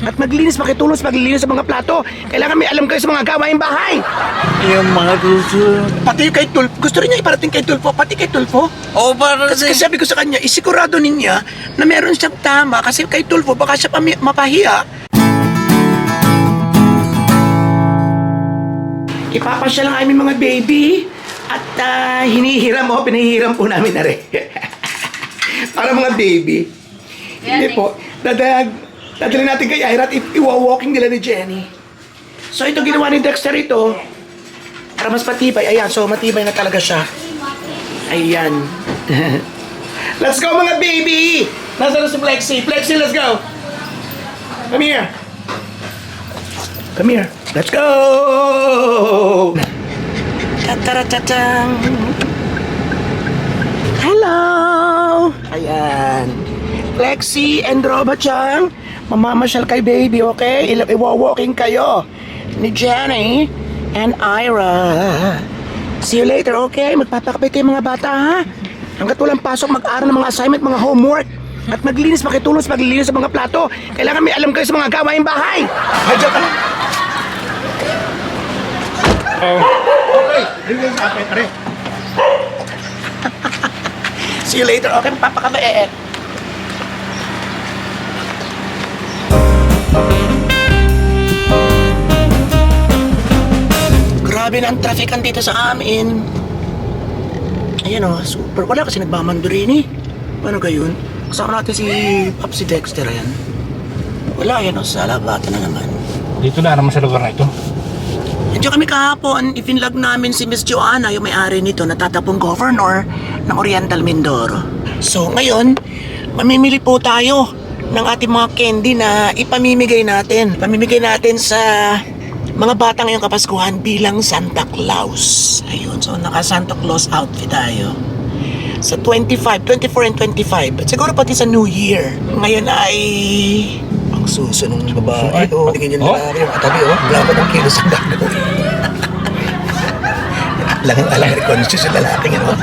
At maglinis, makitulong sa paglilinis sa mga plato. Kailangan may alam kayo sa mga gawaing bahay. Yung mga gusto. Pati kay Tulfo. Gusto rin niya iparating kay Tulfo. Pati kay Tulfo. O para Kasi, kasi sabi ko sa kanya, isigurado niya na meron siyang tama kasi kay Tulfo baka siya pami- mapahiya. Ipapasya lang aming mga baby at ah, hinihiram mo, pinahihiram po namin na rin. Para mga baby. Hindi po. Dadag, dadalhin natin kay Ira at iwa-walking nila ni Jenny. So ito ginawa ni Dexter ito para mas matibay. Ayan, so matibay na talaga siya. Ayan. let's go mga baby! Nasaan na si Flexi? Flexi, let's go! Come here. Come here. Let's go! Tataratang. Hello! Ayan. Flexi and Roba-chan, mamamasyal kay baby, okay? Iwa-walking kayo ni Jenny and Ira. See you later, okay? Magpapakabay kayo mga bata, ha? Hanggat walang pasok, mag-aral ng mga assignment, mga homework. At maglinis, makitulong sa paglilinis sa mga plato. Kailangan may alam kayo sa mga gawaing bahay. Hadya ka lang. See you later, okay? Magpapakabay. Grabe na ang traffic dito sa amin. Ayan o, super. Wala kasi nagmamandurini. Paano gayon? Kasama natin si Popsi Dexter ayan. Wala yan o, sa labata na naman. Dito na naman sa lugar na ito. Nandiyo kami kahapon, ifinlog namin si Miss Joanna, yung may-ari nito, natatapong governor ng Oriental Mindoro. So ngayon, mamimili po tayo ng ating mga candy na ipamimigay natin. Pamimigay natin sa mga bata ngayong kapaskuhan bilang Santa Claus. Ayun, so naka Santa Claus outfit tayo. Sa 25, 24 and 25. At siguro pati sa New Year. Ngayon ay ang suso ng babae. Suso, Oh, ay. tingin yung Oh. lalaki. Yung katabi, oh. Laban ng kilos ang gagawin. alang alang conscious yung lalaki oh.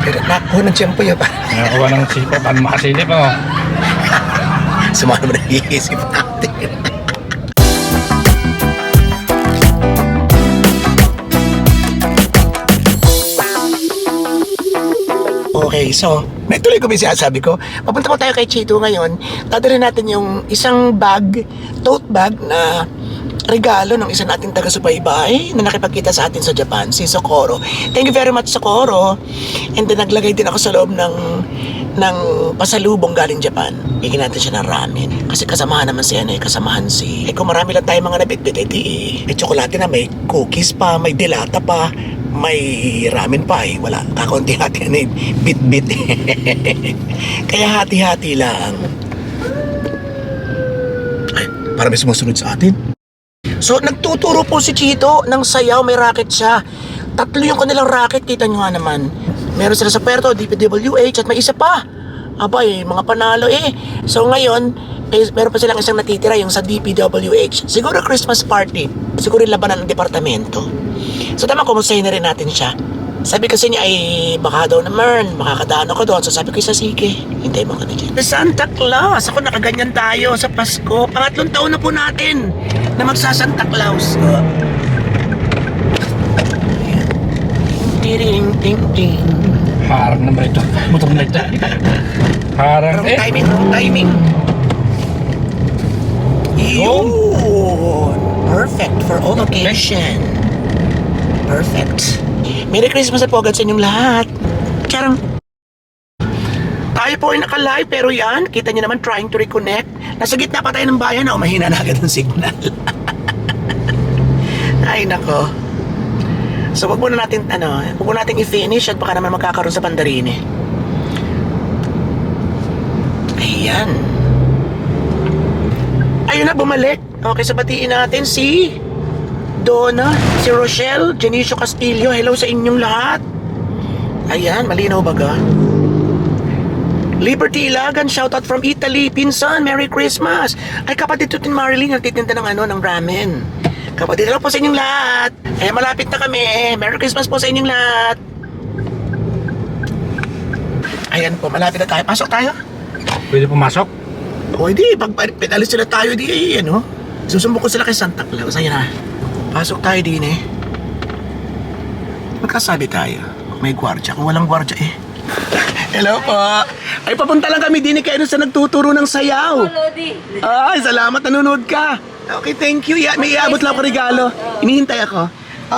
Pero nakuha ng tiyempo yun pa. Nakakuha ng sipa, paano makasilip oh. Sumano mo na iisip Okay, so, natuloy ko ba yung ko? Papunta ko tayo kay Chito ngayon. Dadalhin natin yung isang bag, tote bag na regalo ng isa nating taga-subaybay na nakipagkita sa atin sa Japan, si Socorro. Thank you very much, Socorro. And then naglagay din ako sa loob ng ng pasalubong galing Japan. Bigyan natin siya ng ramen. Kasi kasamahan naman si ano eh, kasamahan si... Eh kung marami lang tayo mga nabitbit, eh di... May tsokolate na, may cookies pa, may dilata pa, may ramen pa eh. Wala, kakaunti-hati na eh. Bit-bit. Kaya hati-hati lang. Ay, para may sumusunod sa atin. So, nagtuturo po si Chito ng sayaw, may racket siya. Tatlo yung kanilang racket, kita nyo nga naman. Meron sila sa Puerto, DPWH, at may isa pa. Abay, mga panalo eh. So ngayon, eh, meron pa silang isang natitira, yung sa DPWH. Siguro Christmas party. Siguro labanan ng departamento. So tama, kumustahin na rin natin siya. Sabi kasi niya ay baka daw naman, makakadaan ako doon. So sabi ko sa sige, hintay mo kami dyan. Santa Claus! Ako nakaganyan tayo sa Pasko. Pangatlong taon na po natin na magsasanta Claus. Uh, Ting, ting, ting. Harang naman ito. Motor na ito. Harang eh. timing, wrong timing. Yun! Perfect for all occasion. Perfect. Merry Christmas po agad sa inyong lahat. Charang. Tayo po ay naka-live pero yan, kita niyo naman trying to reconnect. Nasa gitna pa tayo ng bayan na mahina na agad ang signal. ay nako. So wag muna natin ano, wag muna natin i-finish at baka naman magkakaroon sa pandarine. Ayan. Ayun na, bumalik. Okay, so batiin natin si Donna, si Rochelle, Janicio Castillo. Hello sa inyong lahat. Ayan, malinaw baga. Liberty Ilagan, shoutout from Italy. Pinsan, Merry Christmas. Ay, kapatid to tin Marilyn, nagtitinda ng ano, ng ramen. Kapatid lang po sa inyong lahat. Eh, malapit na kami. Merry Christmas po sa inyong lahat. Ayan po, malapit na tayo. Pasok tayo. Pwede pumasok? O hindi, pag pedalis sila tayo di, ano, susumbok ko sila kay Santa Claus. Ayun na. Pasok tayo din eh. Magkasabi tayo. May gwardya. Kung walang gwardya eh. Hello po. Ay, papunta lang kami din eh kayo sa nagtuturo ng sayaw. Lodi. Ay, salamat. Nanonood ka. Okay, thank you. Ya, may iabot lang ako regalo. Inihintay ako.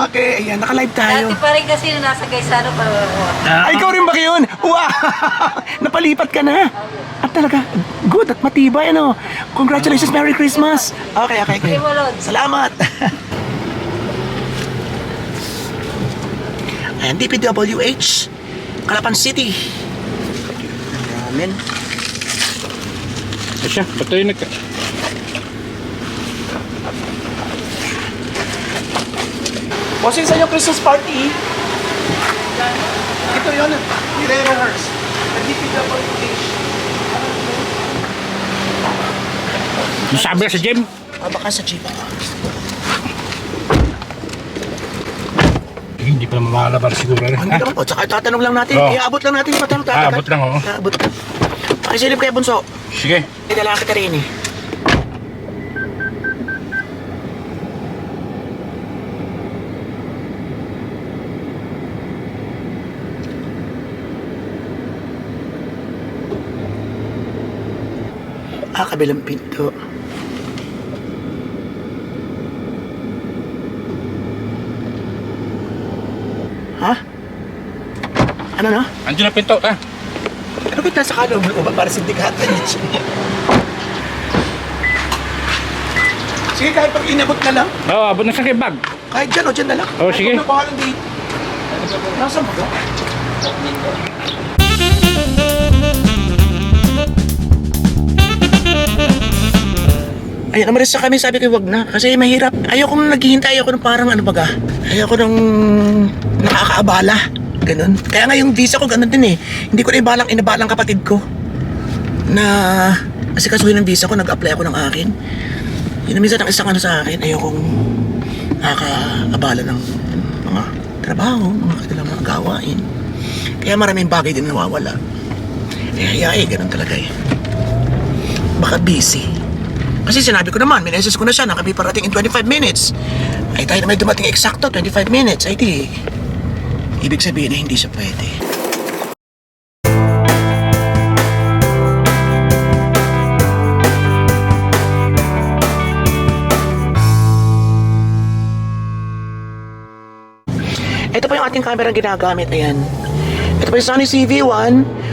Okay, ayan. Naka-live tayo. Dati pa rin kasi nung nasa Gaisano pa. Ay, ikaw rin ba yun? Wow! Napalipat ka na. At talaga, good at matibay, ano? Congratulations, Merry Christmas! Okay, okay, okay. Salamat! Ayan, DPWH, Calapan City. Amen. Asya, ba't tayo nagka... Bossing sa inyong Christmas party. Ito yun, nire-rehearse. DPWH. Sabi sa gym? Ah, baka sa jeep ako. Eh, Hindi pa naman makalabar siguro. Hindi Ha? naman po. Tsaka tatanong lang natin. Oo. Iabot lang natin patanong Ah, abot lang, oo. Iabot lang. Pakisilip kayo, Bunso. Sige. May dala kita rin eh. Ah, kabilang pinto. Ha? Ano na? Andiyan na pinto, ta. Ano ba nasa kaloob mo ba para sindikatan niya? Sige, kahit pag inabot na lang. Oo, oh, abot na sa kay bag. Kahit dyan o dyan na lang. Oh, Kahit sige. huwag na pangalan dito. Nasaan mo ba? Ayan, namarisa kami, sabi ko wag na. Kasi mahirap. Ayoko nung naghihintay ako ng parang ano baga. Ayoko nung nakakaabala. Ganun. Kaya nga yung visa ko ganun din eh. Hindi ko na ibalang inabalang kapatid ko. Na kasi kasuhin ng visa ko, nag-apply ako ng akin. Yun minsan ang isang ano sa akin, ayokong nakakaabala ng mga trabaho, mga kanilang mga gawain. Kaya maraming bagay din nawawala. Eh, kaya eh, ganun talaga eh. Baka busy. Kasi sinabi ko naman, mineses ko na siya, nakabi parating in 25 minutes. Ay tayo na may dumating eksakto, 25 minutes. Ay di, ibig sabihin na hindi siya pwede. Ito pa yung ating camera ginagamit. Ayan. Ito pa yung Sony CV1.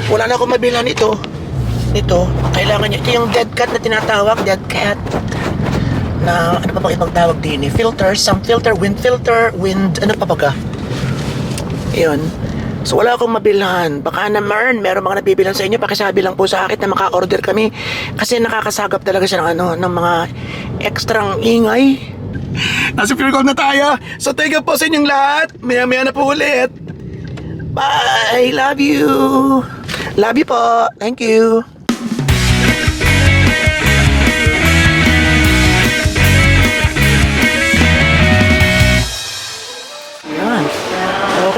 Wala na akong mabilan ito. Ito. Kailangan niya. Ito yung dead cat na tinatawag. Dead cat. Na ano pa bang ibang tawag din eh. Filter. Some filter. Wind filter. Wind. Ano pa baga? Yun. So wala akong mabilhan. Baka naman, meron mga nabibilan sa inyo. Pakisabi lang po sa akin na maka-order kami. Kasi nakakasagap talaga siya ng, ano, ng mga ekstrang ingay. Nasa pure gold na tayo. So thank you po sa inyong lahat. Maya-maya na po ulit. Bye! Love you! Love you po! Thank you!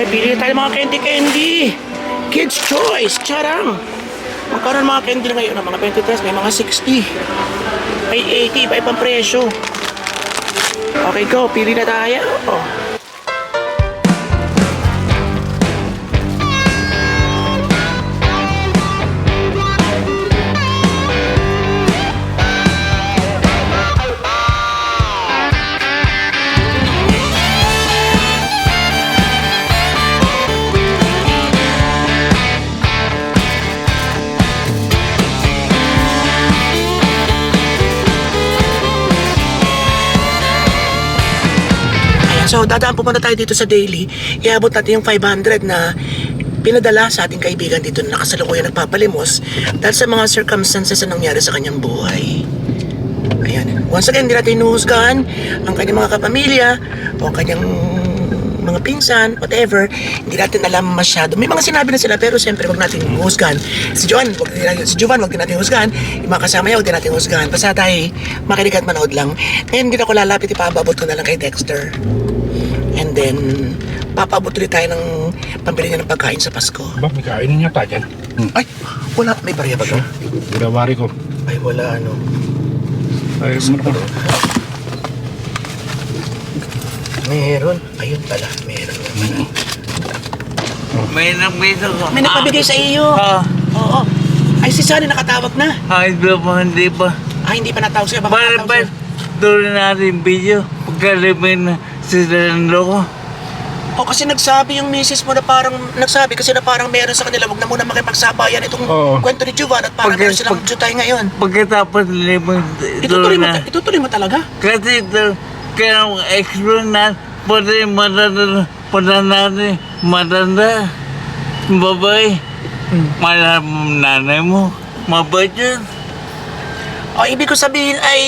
Okay, pili tayo mga candy-candy. Kids Choice, charang. Magkano ang mga candy na ngayon? Mga 23, may mga 60. May 80, iba-ibang presyo. Okay, go. Pili na tayo. Oh. So dadaan pupunta tayo dito sa daily. Iabot natin yung 500 na pinadala sa ating kaibigan dito na nakasalukuyan nagpapalimos dahil sa mga circumstances na nangyari sa kanyang buhay. Ayan. Once again, hindi natin inuhusgahan ang kanyang mga kapamilya o ang kanyang mga pinsan, whatever, hindi natin alam masyado. May mga sinabi na sila pero siyempre wag natin husgahan. Si Joan, wag din natin, si Jovan, wag din natin husgahan. Yung mga kasama niya, wag din natin husgahan. Basta tayo makinig at manood lang. Ngayon, hindi na ako lalapit, ipababot ko na lang kay Dexter. And then, papabot ulit tayo ng pambili niya ng pagkain sa Pasko. Ba, may kainin niya ta dyan. Hmm. Ay, wala. May barya ba to? Ginawari ko. Ay, wala ano. Ay, ano ba? Meron. Ayun pala, meron. May nagbiso ko. May nagpabigay sa iyo. Ah, Oo. Ay, si Sunny nakatawag na. ay, di ba, hindi pa. Ay, hindi pa natawag sa'yo. Baka Para natawag ba, sa'yo. tuloy natin video. Pagkalipin na sila ng loko. O kasi nagsabi yung misis mo na parang, nagsabi kasi na parang meron sa kanila, wag na muna makipagsabayan itong Oo. kwento ni Juvan at parang Pag- meron silang pag- jutay ngayon. Pagkatapos limang Itutuloy tuloy mo, na. itutuloy mo talaga? Kasi ito, kaya explore na, pati matanda, natin, matanda, babae, malam nanay mo, mabait yun. O ibig ko sabihin ay,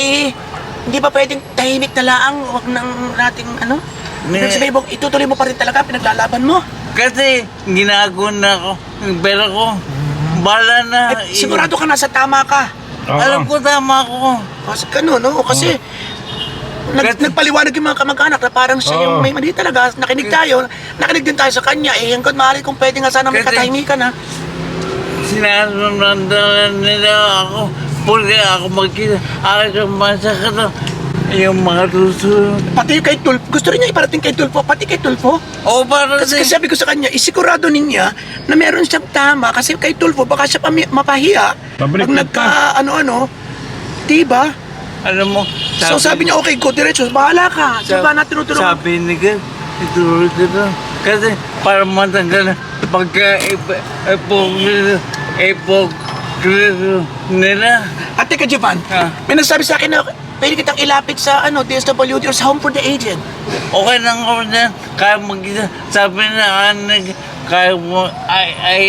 hindi ba pwedeng tahimik na laang, wag nang nating ano? Ne- Ibig sabihin mo, itutuloy mo pa rin talaga, pinaglalaban mo. Kasi ginagawa na ako, yung pera ko, bala na. Eh, sigurado ka nasa tama ka. Oo. Alam ko tama ko. Kasi ganun, no? Kasi, nag, Kasi- nagpaliwanag yung mga kamag-anak na parang siya yung Oo. may mali talaga. Nakinig tayo, nakinig din tayo sa kanya. Eh, hanggang maaari kung pwede nga sana may Kasi- katahimikan, ha? Sinasundan nila ako. Porque ako magkita, ako masakit na yung mga susunod. Pati kay Tulfo, gusto rin niya iparating kay Tulfo, pati kay Tulfo. O para Kasi, kasi sabi ko sa kanya, isigurado niya na meron siyang tama kasi kay Tulfo baka siya pami- mapahiya Pabalik pag na nagka ano-ano, diba? alam mo, so sabi niya, okay, go diretso, bahala ka. Diba na tinutulungan? Sabi ni Gil, ituloy ko na. Kasi para matanggal na pagka ip- ipog ipog nila. At teka, Jovan, Ah. may nagsabi sa akin na pwede kitang ilapit sa ano, DSWD or sa Home for the Aged. Okay lang ako dyan. Kaya mag Sabi na anak, kaya mo, ay, ay,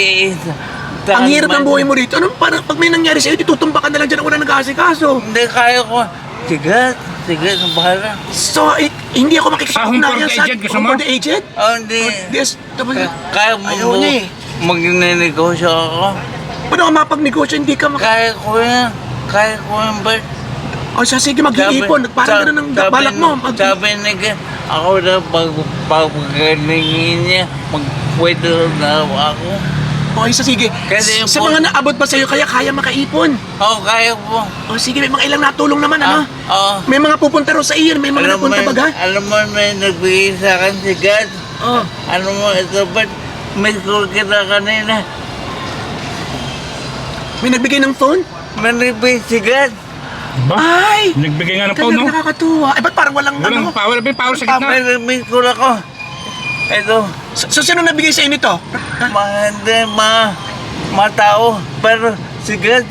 Ang hirap ng buhay mo rito. Ano, parang pag may nangyari sa'yo, tutumba ka na lang dyan unang nag-aasikaso. Hindi, kaya ko. Sigat, sigat, ang bahala. So, eh, hindi ako Sa Home for makikipag-ugnayan the sa Aged, gusto Home mo? for the Aged? Oh, hindi. DSWD. Kaya mo Ayaw niya eh. Magnenegosyo ako. Paano ka mapagnegosyo, hindi ka mak... Kaya ko yan. Kaya ko yan, Bert. O siya, sige, mag-iipon. Parang gano'n ang balak mo. Mag- Sabi ni Gil, ako na pag pagpagalingin niya, magpwede na ako. Okay, so sige. Kasi yung sa phone- mga naabot pa sa'yo, kaya kaya makaipon. Oo, kaya ko. O sige, may mga ilang natulong naman, ano? Ah, Oo. May mga pupunta rin sa iyo, may mga Alam mo, napunta baga. alam mo, may nagbigay sa akin si God. Oh. Ano mo, ito ba't may call kita kanina? May nagbigay ng phone? May nagbigay si God. Ba? Ay! Nagbigay nga ng phone, Talagang no? nakakatuwa. Ay, ba't parang walang, Walang ano? power. May power sa May gitna. nagbigay call ako. Ito, So, so sino nabigay sa inyo nito? mga hindi, mga, mga tao. Pero si God,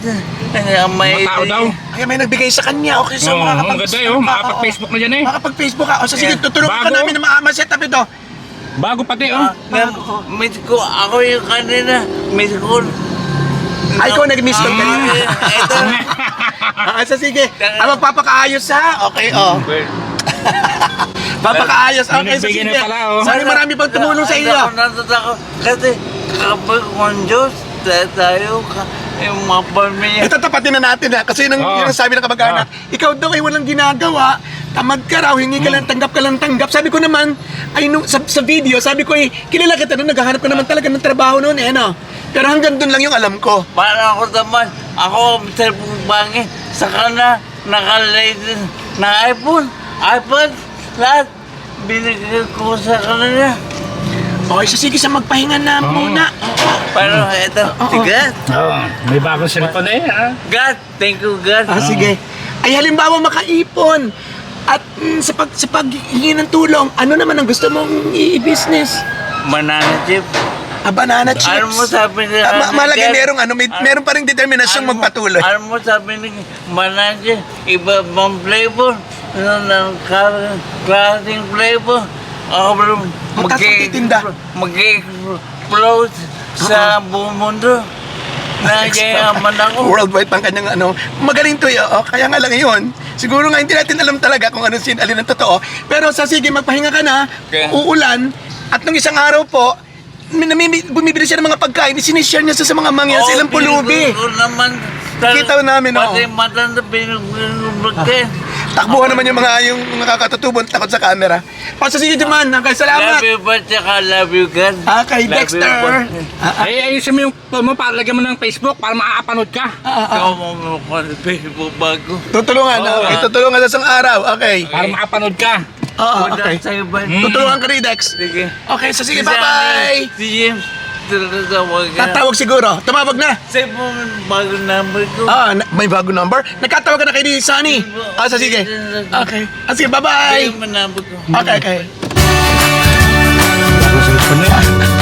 ang may... Mga tao daw. Ay, may nagbigay sa kanya. Okay, so Oo, makakapag... ang ganda eh, oh. Makakapag-Facebook na dyan eh. Makakapag-Facebook ka. O, so sige, Yeah. tutulungan ka Bago. namin na ma-set up ito. Bago pati, Ah, oh. na, miss ko, ako yung kanina, miss call. Ay, ikaw nag-miss call kanina. Ah, Ito. Ah, sige. Ah, magpapakaayos ha? Okay, oh. Papakaayos. Okay, so nagbigay sige. na pala, oh. Sorry, marami pang tumulong sa iyo. Ako natutako. Kasi kapag kung Diyos, tayo, tayo ka- yung mga pamilya. Ito tapatin na natin ha. Kasi nang, Oo. yun ang sabi ng kamag-anak, ikaw daw ay walang ginagawa, tamad ka raw, hingi ka lang, tanggap ka lang, tanggap. Sabi ko naman, ay nung, sa, sa video, sabi ko eh, kilala kita nung naghahanap ka naman talaga ng trabaho noon eh, ano? Pero hanggang doon lang yung alam ko. Para ako naman, ako cellphone bangin, saka na naka-latest na iPhone, iPad, lahat. Binigay ko sa kanila. Okay, so sige sa magpahinga na Oo. muna. Pero ito, Oo. si God, Oh, may bagong cellphone eh, ha? God, thank you God. Ah, sige. Ay halimbawa makaipon at mm, sa pag sa paghingi ng tulong, ano naman ang gusto mong i-business? Banana chip. Ah, banana chips. Alam mo sabi ni Ah, ma- malagay God, merong ano, may, al- meron pa ring determinasyong magpatuloy. Alam mo sabi ni chip, iba bang flavor? Ano ng kar- klaseng flavor? Ako Mataas ang titinda. mag-explode sa buong mundo. Nagyayaman ako. Worldwide pang kanyang ano. Magaling to yun. Oh, kaya nga lang yun. Siguro nga hindi natin alam talaga kung ano sin alin ang totoo. Pero sa sige, magpahinga ka na. Okay. Uulan. At nung isang araw po, min- namimi- bumibili siya ng mga pagkain. Sinishare niya sa, sa mga mangyan sa ilang pulubi. Ko naman. Kita namin, oo. Pati matanda pinag-pinag Takbuhan naman yung mga yung nakakatutubon takot sa camera. So sige naman. Okay, salamat. Love you pa, tsaka love you, God. Ah, kay Love you Dexter. pa. Ay, ayusin mo yung phone mo para lagyan mo ng Facebook para makakapanood ka. Ikaw mo mo Facebook bago. Tutulungan. Oo, okay, ah. tutulungan sa isang araw. Okay. Para makapanood ka. Oo, okay. sa'yo ba? Tutulungan ka ni Dex. Sige. Okay, so sige, Si bye-bye. Si James, tatawag ka. Tatawag siguro. Tumawag na. Save mo yung bagong number ko. Ah, na- may bago number. Nagkatawag ka na kay ni Sunny. Ah, so sige. Okay. Ah, sige, bye-bye. Save mo number ko. Okay, okay. Bago sa phone na yan.